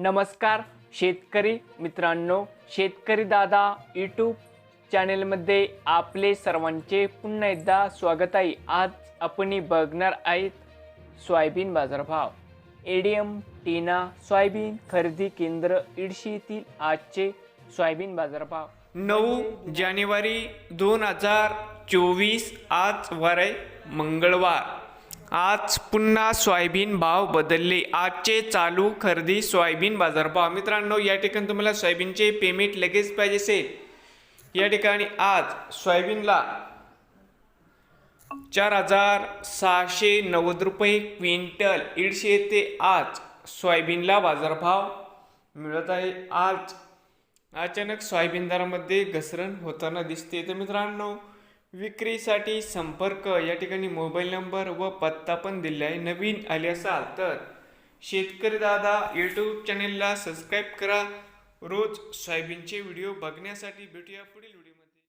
नमस्कार शेतकरी मित्रांनो शेतकरी दादा यूट्यूब चॅनेलमध्ये आपले सर्वांचे पुन्हा एकदा स्वागत आहे. आज आपण बघणार आहेत सोयाबीन बाजारभाव. एडीएम टीना सोयाबीन खरेदी केंद्र इडशी येथील आजचे सोयाबीन बाजारभाव. नऊ जानेवारी दोन हजार चोवीस आज वार आहे मंगळवार. आज पुन्हा सोयाबीन भाव बदलले. आजचे चालू खरेदी सोयाबीन बाजारभाव. मित्रांनो या ठिकाणी तुम्हाला सोयाबीनचे पेमेंट लगेच पाहिजे असेल. या ठिकाणी आज सोयाबीनला चार हजार सहाशे नव्वद रुपये क्विंटल दीडशे ते आज सोयाबीनला बाजारभाव मिळत आहे. आज अचानक सोयाबीन दरामध्ये घसरण होताना दिसते. तर मित्रांनो विक्रीसाठी संपर्क. या ठिकाणी मोबाईल नंबर व पत्ता पण दिला आहे नवीन आले असाल तर शेतकरी दादा यूट्यूब चॅनेलला सबस्क्राईब करा. रोज सोयाबीनचे व्हिडिओ बघण्यासाठी भेटूया पुढील व्हिडिओ